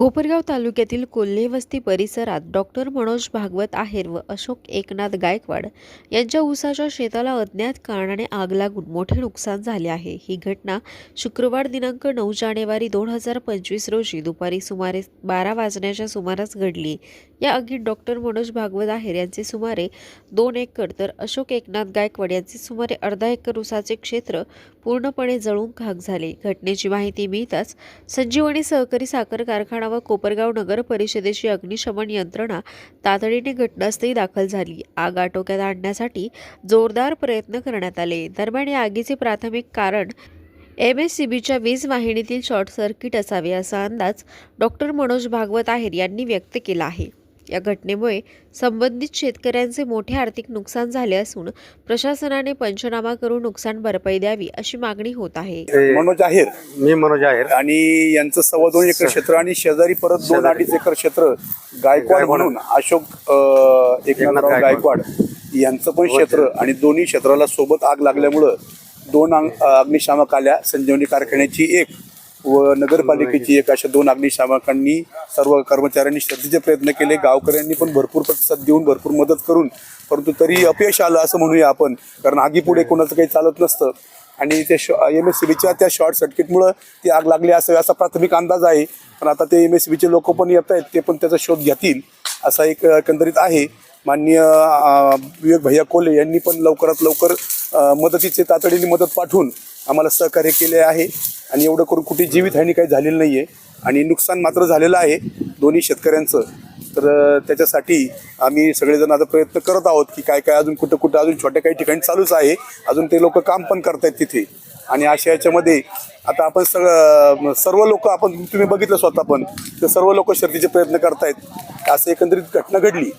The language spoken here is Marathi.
कोपरगाव तालुक्यातील कोल्हे वस्ती परिसरात डॉक्टर मनोज भागवत आहेर व अशोक एकनाथ गायकवाड यांच्या ऊसाच्या शेताला अज्ञात कारणाने आग लागून मोठे नुकसान झाले आहे. ही घटना शुक्रवार दिनांक नऊ जानेवारी दोन हजार पंचवीस रोजी दुपारी सुमारे बारा वाजण्याच्या सुमारास घडली. या आगीत डॉक्टर मनोज भागवत आहेर यांचे सुमारे दोन एकर तर अशोक एकनाथ गायकवाड यांचे सुमारे अर्धा एकर ऊसाचे क्षेत्र पूर्णपणे जळून खाक झाले. घटनेची माहिती मिळताच संजीवनी सहकारी साखर कारखाना व कोपरगाव नगर परिषदेची अग्निशमन यंत्रणा तातडीने घटनास्थळी दाखल झाली. आग आटोक्यात आणण्यासाठी जोरदार प्रयत्न करण्यात आले. दरम्यान या आगीचे प्राथमिक कारण एम एस सी बीच्या वीज वाहिनीतील शॉर्ट सर्किट असावे असा अंदाज डॉक्टर मनोज भागवत आहेर यांनी व्यक्त केला आहे. या घटनेमुळे संबंधित शेतकऱ्यांचे मोठे आर्थिक नुकसान झाले असून प्रशासनाने पंचनामा करून नुकसान भरपाई द्यावी अशी मागणी होत आहे मनोज आहेर मी मनोज आहेर आणि यांचं सव्वा दोन एकर क्षेत्र आणि शेजारी परत दोन. अडीच एकर क्षेत्र गायकवाड. म्हणून अशोक एकनाथराव गायकवाड. यांचं पण क्षेत्र आणि दोन्ही क्षेत्राला सोबत आग लागल्यामुळं दोन अंग- अग्निशामक आल्या संजीवनी कारखान्याची एक व नगरपालिकेची एक अशा दोन अग्निशामकांनी सर्व कर्मचाऱ्यांनी श्रद्धेचे प्रयत्न केले. गावकऱ्यांनी पण भरपूर प्रतिसाद देऊन भरपूर मदत करून परंतु तरी अपयश आलं असं म्हणूया आपण. कारण आगीपुढे कोणाचं काही चालत नसतं. आणि ते एम एस सी बीच्या त्या शॉर्ट सर्किटमुळं ती आग लागली असावी असा प्राथमिक अंदाज आहे. पण आता ते एम एस सी बीचे लोक पण येत आहेत ते पण त्याचा शोध घेतील असा एक एकंदरीत आहे. माननीय विवेक भैया कोले यांनी पण लवकरात लवकर मदतीचे तातडीने मदत पाठवून आम्हाला सहकार्य केले आहे. आणि एवढं करून कुठे जीवितहानी काही झालेली नाही आहे आणि नुकसान मात्र झालेलं आहे दोन्ही शेतकऱ्यांचं. तर त्याच्यासाठी आम्ही सगळेजण आता प्रयत्न करत आहोत की काय काय अजून कुठं कुठं अजून छोट्या काही ठिकाणी चालूच आहे. अजून ते लोक काम पण करत आहेत तिथे. आणि अशा याच्यामध्ये आता आपण सगळं सर्व लोक आपण तुम्ही बघितलं स्वतः पण तर सर्व लोक शर्तीचे प्रयत्न करतायत. असं एकंदरीत घटना घडली.